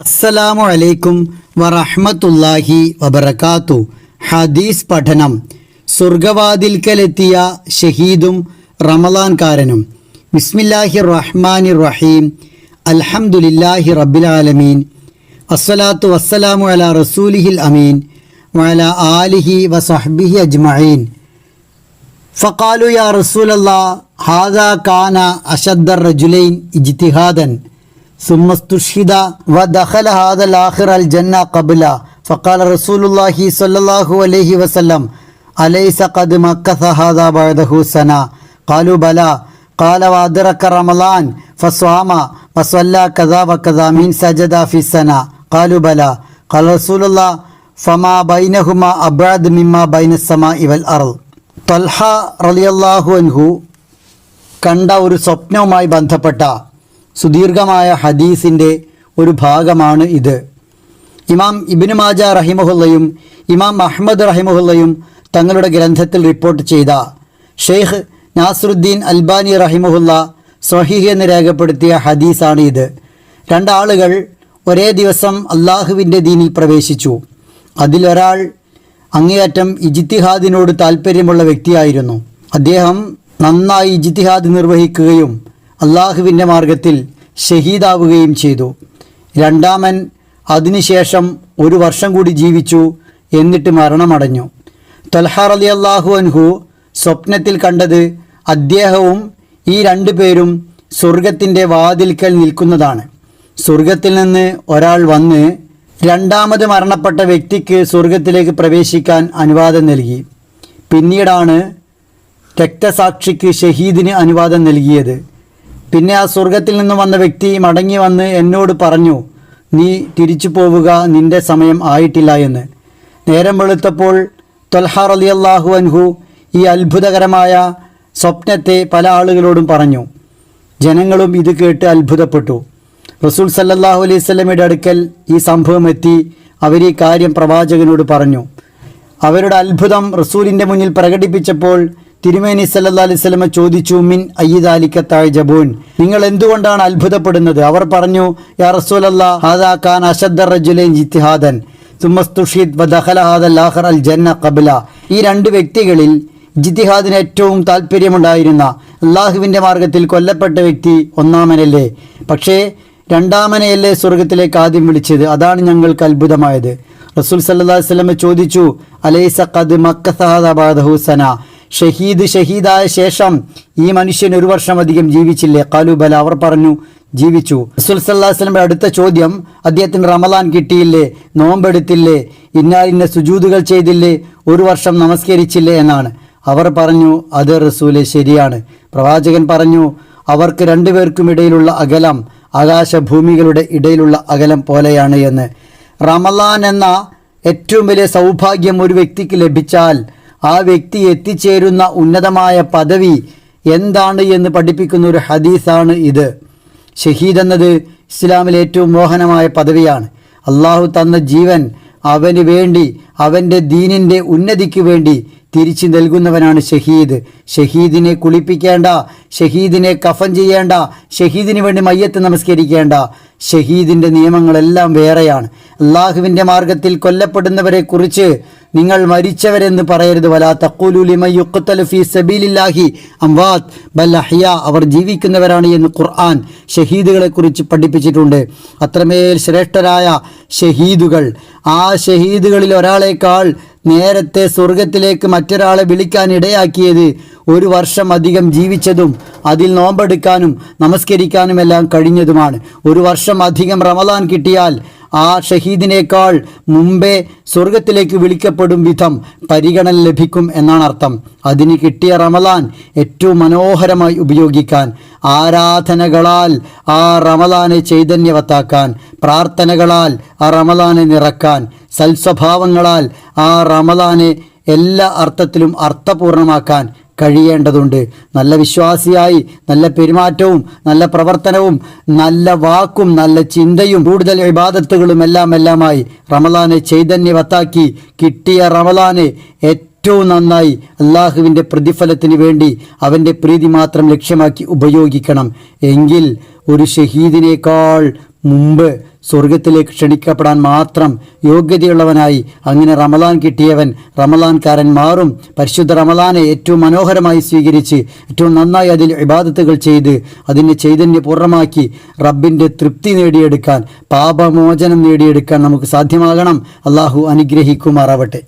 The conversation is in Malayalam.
അസ്സലാമു അലൈക്കും വറഹ്മത്തുള്ളാഹി വബർക്കാത്തു ഹദീസ് പഠനം സ്വർഗവാതിൽക്കലെത്തിയ ഷഹീദും റമലാൻകാരനും ബിസ്മില്ലാഹി റഹ്മാൻ റഹീം അൽഹംദുലില്ലാഹി റബ്ബിൽ ആലമീൻ അസ്സലാത്തു വസ്സലാമു അല റസൂലിഹിൽ അമീൻ വഅല ആലിഹി വസഹ്ബിഹി അജ്മഈൻ ഫഖാലു യാ റസൂലല്ലാ ഹാദാ കാന അഷദ്ദർ റജുലൈൻ ഇജ്തിഹാദൻ സുമ്മസ്തുഷിദ വദഖല ഹാദൽ ആഖിർ അൽ ജന്ന ഖബ്ല. ഫഖാല റസൂലുള്ളാഹി സ്വല്ലല്ലാഹു അലൈഹി വസല്ലം അലൈസ ഖദ് മക്കസ ഹാദ ബഅദഹു സന. ഖാലു ബല ഖാല വഅദ്റക റമളാൻ ഫസ്വാമ ഫസല്ല കദാ വകദാ മീൻ സജദ ഫി സന. ഖാലു ബല ഖാല റസൂലുള്ളാ ഫമാ ബൈനഹുമ അബ്അദ് മിമ്മ ബൈന സമാഇ വൽ അർദ്. തൽഹ റളിയല്ലാഹു അൻഹു കണ്ട ഒരു സ്വപ്നവുമായി ബന്ധപ്പെട്ട സുദീർഘമായ ഹദീസിന്റെ ഒരു ഭാഗമാണ് ഇത്. ഇമാം ഇബിന് മാജ റഹിമഹുല്ലയും ഇമാം അഹമ്മദ് റഹിമഹുല്ലയും തങ്ങളുടെ ഗ്രന്ഥത്തിൽ റിപ്പോർട്ട് ചെയ്ത ഷെയ്ഖ് നാസറുദ്ദീൻ അൽബാനി റഹിമഹുല്ല സ്വഹീഹ് എന്ന് രേഖപ്പെടുത്തിയ ഹദീസാണ് ഇത്. രണ്ടാളുകൾ ഒരേ ദിവസം അള്ളാഹുവിന്റെ ദീനിൽ പ്രവേശിച്ചു. അതിലൊരാൾ അങ്ങേയറ്റം ഇജിത്തിഹാദിനോട് താല്പര്യമുള്ള വ്യക്തിയായിരുന്നു. അദ്ദേഹം നന്നായി ഇജിത്തിഹാദ് നിർവഹിക്കുകയും അള്ളാഹുവിന്റെ മാർഗത്തിൽ ഷഹീദാവുകയും ചെയ്തു. രണ്ടാമൻ അതിനുശേഷം ഒരു വർഷം കൂടി ജീവിച്ചു എന്നിട്ട് മരണമടഞ്ഞു. തൊൽഹാർ അലി അള്ളാഹു അൻഹു സ്വപ്നത്തിൽ കണ്ടത് അദ്ദേഹവും ഈ രണ്ടു പേരും സ്വർഗത്തിന്റെ വാതിൽക്കൽ നിൽക്കുന്നതാണ്. സ്വർഗത്തിൽ നിന്ന് ഒരാൾ വന്ന് രണ്ടാമത് മരണപ്പെട്ട വ്യക്തിക്ക് സ്വർഗത്തിലേക്ക് പ്രവേശിക്കാൻ അനുവാദം നൽകി. പിന്നീടാണ് രക്തസാക്ഷിക്ക് ഷഹീദിന് അനുവാദം നൽകിയത്. പിന്നെ ആ സ്വർഗത്തിൽ നിന്ന് വന്ന വ്യക്തി മടങ്ങി വന്ന് എന്നോട് പറഞ്ഞു നീ തിരിച്ചു പോവുക നിന്റെ സമയം ആയിട്ടില്ല എന്ന്. നേരം വെളുത്തപ്പോൾ തൊൽഹാർ അലി അള്ളാഹു അൻഹു ഈ അത്ഭുതകരമായ സ്വപ്നത്തെ പല ആളുകളോടും പറഞ്ഞു. ജനങ്ങളും ഇത് കേട്ട് അത്ഭുതപ്പെട്ടു. റസൂൽ സല്ലല്ലാഹു അലൈഹി അടുക്കൽ ഈ സംഭവം എത്തി. അവർ ഈ കാര്യം പ്രവാചകനോട് പറഞ്ഞു. അവരുടെ അത്ഭുതം റസൂലിന്റെ മുന്നിൽ പ്രകടിപ്പിച്ചപ്പോൾ തിരുമേനി സല്ലാ അലൈഹി സ്വലമ ചോദിച്ചു മിൻ അയ്യിദാലിക്കത്തായ ജബൂൻ നിങ്ങൾ എന്തുകൊണ്ടാണ് അത്ഭുതപ്പെടുന്നത്? അവർ പറഞ്ഞു യാ റസൂലല്ലാ ഹാദാ ഖാൻ റജുലൈൻ ജിത്തിഹാദൻ ജന്ന ഈ രണ്ട് വ്യക്തികളിൽ ജിത്തിഹാദിന് ഏറ്റവും താല്പര്യമുണ്ടായിരുന്ന അള്ളാഹുവിന്റെ മാർഗത്തിൽ കൊല്ലപ്പെട്ട വ്യക്തി ഒന്നാമനല്ലേ? പക്ഷേ രണ്ടാമനെയല്ലേ സ്വർഗത്തിലേക്ക് ആദ്യം വിളിച്ചത്? അതാണ് ഞങ്ങൾക്ക് അത്ഭുതമായത്. റസൂൽ അലൈഹി വസല്ലം ചോദിച്ചു അലൈസ ഖദ് മക്കസഹദ സന? ഷഹീദ് ഷഹീദായ ശേഷം ഈ മനുഷ്യൻ ഒരു വർഷം അധികം ജീവിച്ചില്ലേ കാലുബല അവർ പറഞ്ഞു ജീവിച്ചു. റസൂൽ സല്ലാസ്ലമിന്റെ അടുത്ത ചോദ്യം അദ്ദേഹത്തിന് റമലാൻ കിട്ടിയില്ലേ? നോമ്പെടുത്തില്ലേ? ഇന്നാലിന്ന സുജൂതുകൾ ചെയ്തില്ലേ? ഒരു വർഷം നമസ്കരിച്ചില്ലേ എന്നാണ്. അവർ പറഞ്ഞു അത് റസൂലെ ശരിയാണ്. പ്രവാചകൻ പറഞ്ഞു അവർക്ക് രണ്ടുപേർക്കും ഇടയിലുള്ള അകലം ആകാശഭൂമികളുടെ ഇടയിലുള്ള അകലം പോലെയാണ് എന്ന്. റമലാൻ എന്ന ഏറ്റവും വലിയ സൗഭാഗ്യം ഒരു വ്യക്തിക്ക് ലഭിച്ചാൽ ആ വ്യക്തി എത്തിച്ചേരുന്ന ഉന്നതമായ പദവി എന്താണ് എന്ന് പഠിപ്പിക്കുന്ന ഒരു ഹദീസാണ് ഇത്. ഷഹീദ് എന്നത് ഇസ്ലാമിലെ ഏറ്റവും മോഹനമായ പദവിയാണ്. അള്ളാഹു തന്ന ജീവൻ അവന് വേണ്ടി അവന്റെ ദീനിന്റെ ഉന്നതിക്ക് വേണ്ടി തിരിച്ചു നൽകുന്നവനാണ് ഷഹീദ്. ഷഹീദിനെ കുളിപ്പിക്കേണ്ട ഷഹീദിനെ കഫൻ ചെയ്യേണ്ട ഷഹീദിന് വേണ്ടി മയ്യത്ത് നമസ്കരിക്കേണ്ട ഷഹീദിന്റെ നിയമങ്ങളെല്ലാം വേറെയാണ്. അള്ളാഹുവിന്റെ മാർഗത്തിൽ കൊല്ലപ്പെടുന്നവരെ കുറിച്ച് നിങ്ങൾ മരിച്ചവരെന്ന് പറയരുത്. വലാ തക്കൂലുലിമയുക്കത്തലു ഫീ സബീലില്ലാഹി അംവാത്. ബൽ അഹ്യ അവർ ജീവിക്കുന്നവരാണ് എന്ന് ഖുർആൻ ഷഹീദുകളെ കുറിച്ച് പഠിപ്പിച്ചിട്ടുണ്ട്. അത്രമേൽ ശ്രേഷ്ഠരായ ഷഹീദുകൾ. ആ ഷഹീദുകളിൽ ഒരാളേക്കാൾ നേരത്തെ സ്വർഗത്തിലേക്ക് മറ്റൊരാളെ വിളിക്കാൻ ഇടയാക്കിയത് ഒരു വർഷം അധികം ജീവിച്ചതും അതിൽ നോമ്പെടുക്കാനും നമസ്കരിക്കാനുമെല്ലാം കഴിഞ്ഞതുമാണ്. ഒരു വർഷം അധികം റമദാൻ കിട്ടിയാൽ ആ ഷഹീദിനേക്കാൾ മുമ്പേ സ്വർഗത്തിലേക്ക് വിളിക്കപ്പെടും വിധം പരിഗണന ലഭിക്കും എന്നാണ് അർത്ഥം. അതിന് കിട്ടിയ റമദാൻ ഏറ്റവും മനോഹരമായി ഉപയോഗിക്കാൻ ആരാധനകളാൽ ആ റമദാനെ ചൈതന്യവത്താക്കാൻ പ്രാർത്ഥനകളാൽ ആ റമദാനെ നിറക്കാൻ സൽസ്വഭാവങ്ങളാൽ ആ റമദാനെ എല്ലാ അർത്ഥത്തിലും അർത്ഥപൂർണമാക്കാൻ കഴിയേണ്ടതുണ്ട്. നല്ല വിശ്വാസിയായി നല്ല പെരുമാറ്റവും നല്ല പ്രവർത്തനവും നല്ല വാക്കും നല്ല ചിന്തയും കൂടുതൽ വിവാദത്തുകളും എല്ലാം എല്ലാമായി റമലാനെ ചൈതന്യവത്താക്കി കിട്ടിയ റമലാനെ ഏറ്റവും നന്നായി അള്ളാഹുവിന്റെ പ്രതിഫലത്തിന് വേണ്ടി അവന്റെ പ്രീതി മാത്രം ലക്ഷ്യമാക്കി ഉപയോഗിക്കണം. എങ്കിൽ ഒരു ഷഹീദിനേക്കാൾ മുമ്പ് സ്വർഗത്തിലേക്ക് ക്ഷണിക്കപ്പെടാൻ മാത്രം യോഗ്യതയുള്ളവനായി അങ്ങനെ റമലാൻ കിട്ടിയവൻ റമലാൻകാരൻ മാറും. പരിശുദ്ധ റമലാനെ ഏറ്റവും മനോഹരമായി സ്വീകരിച്ച് ഏറ്റവും നന്നായി അതിൽ ഇബാദത്തുകൾ ചെയ്ത് അതിനെ ചൈതന്യപൂർണമാക്കി റബ്ബിന്റെ തൃപ്തി നേടിയെടുക്കാൻ പാപമോചനം നേടിയെടുക്കാൻ നമുക്ക് സാധ്യമാകണം. അള്ളാഹു അനുഗ്രഹിക്കുമാറാവട്ടെ.